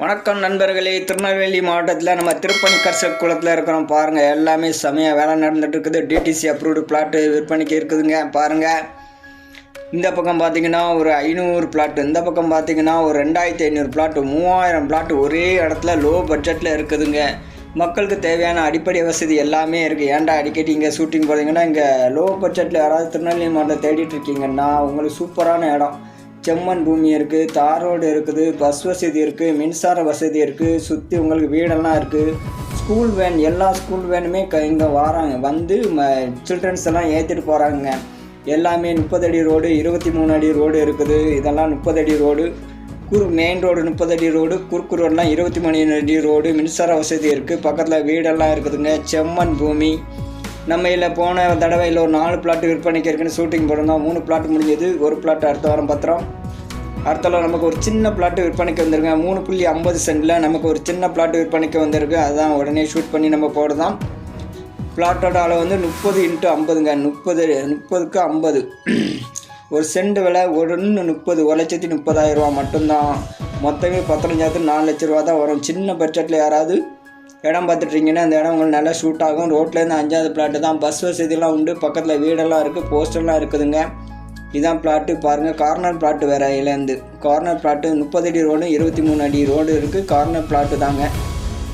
வணக்கம் நண்பர்களே. திருநெல்வேலி மாவட்டத்தில் நம்ம திருப்பணி கர்சல் குளத்தில் இருக்கிறோம். பாருங்கள் எல்லாமே செமையாக வேலை நடந்துட்டு இருக்குது டிடிசி அப்ரூவ்டு பிளாட்டு விற்பனைக்கு இருக்குதுங்க. பாருங்கள் இந்த பக்கம் பார்த்தீங்கன்னா ஒரு ஐநூறு பிளாட் இந்த பக்கம் பார்த்தீங்கன்னா ஒரு ரெண்டாயிரத்தி ஐநூறு பிளாட் மூவாயிரம் பிளாட் ஒரே இடத்துல லோ பட்ஜெட்டில் இருக்குதுங்க. மக்களுக்கு தேவையான அடிப்படை வசதி எல்லாமே இருக்குது ஏன்டா அடிக்கடி இங்கே ஷூட்டிங் போகிறீங்கன்னா இங்கே லோ பட்ஜெட்டில் யாராவது திருநெல்வேலி மாவட்டம் தேடிட்டு இருக்கீங்கன்னா உங்களுக்கு சூப்பரான இடம். செம்மண் பூமி இருக்குது தார் ரோடு இருக்குது பஸ் வசதி இருக்குது மின்சார வசதி இருக்குது சுற்றி உங்களுக்கு வீடெல்லாம் இருக்குது ஸ்கூல் வேன் எல்லா ஸ்கூல் வேனுமே க இங்கே வராங்க. வந்து சில்ட்ரன்ஸ் எல்லாம் ஏற்றிட்டு போகிறாங்க எல்லாமே முப்பது அடி ரோடு இருபத்தி மூணு அடி ரோடு இருக்குது. இதெல்லாம் முப்பது அடி ரோடு. குறு மெயின் ரோடு முப்பது அடி ரோடு. குறுக்கு ரோடெலாம் இருபத்தி மூணு அடி ரோடு. மின்சார வசதி இருக்குது பக்கத்தில் வீடெல்லாம் இருக்குதுங்க. செம்மண் பூமி. நம்ம இதில் போன தடவையில் ஒரு நாலு பிளாட் விற்பனைக்கு இருக்குன்னு ஷூட்டிங் போட்டிருந்தோம். மூணு பிளாட் முடிஞ்சது. ஒரு பிளாட் அடுத்த வாரம் பத்திரம். அடுத்த வாரம் நமக்கு ஒரு சின்ன பிளாட் விற்பனைக்கு வந்திருங்க மூணு புள்ளி ஐம்பது சென்டில் நமக்கு ஒரு சின்ன பிளாட் விற்பனைக்கு வந்திருக்கு. அதுதான் உடனே ஷூட் பண்ணி நம்ம போடுறோம். பிளாட்டோட அளவு வந்து முப்பது இன்ட்டு ஐம்பதுங்க. முப்பது முப்பதுக்கு ஐம்பது. ஒரு சென்ட் விலை ஒன்று முப்பது ஒரு லட்சத்தி முப்பதாயிரம் ரூபா மட்டும்தான். மொத்தமே பத்தனஞ்சாயிரத்து நாலு லட்ச ரூபா தான் வரும். சின்ன பட்ஜெட்டில் யாராவது இடம் பார்த்துட்ருக்கீங்கன்னா அந்த இடம் உங்களுக்கு நல்லா ஷூட் ஆகும். ரோட்லேருந்து அஞ்சாவது பிளாட்டு தான். பஸ் வசதியெலாம் உண்டு. பக்கத்தில் வீடெல்லாம் இருக்குது போஸ்டர்லாம் இருக்குதுங்க. இதான் பிளாட்டு பாருங்கள் கார்னர் பிளாட்டு வேறு இதுலேருந்து கார்னர் பிளாட்டு முப்பது அடி ரோடு இருபத்தி மூணு அடி ரோடு இருக்குது கார்னர் பிளாட்டு தாங்க.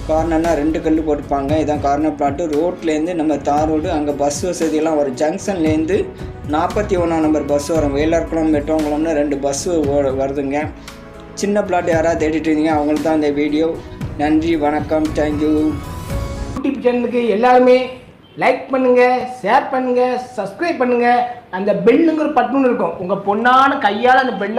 கார்னர்னால் ரெண்டு கல் போட்டுப்பாங்க. இதான் கார்னர் பிளாட்டு ரோட்லேருந்து நம்ம தார் ரோடு அங்கே பஸ் வசதியெல்லாம் வரும். ஜங்ஷன்லேருந்து நாற்பத்தி ஒன்றாம் நம்பர் பஸ் வரும். வேலார்குளம் மெட்டோங்குளம்னு ரெண்டு பஸ்ஸு வருதுங்க. சின்ன பிளாட் யாராவது தேடிட்டு இருந்தீங்க அவங்களுக்கு தான் இந்த வீடியோ நன்றி வணக்கம் தேங்க்யூ யூடியூப் சேனலுக்கு எல்லாருமே லைக் பண்ணுங்க ஷேர் பண்ணுங்க சப்ஸ்கிரைப் பண்ணுங்க. அந்த பெல்லுங்கிற பட்டன் இருக்கும். உங்க பொண்ணான கையால் அந்த பெல்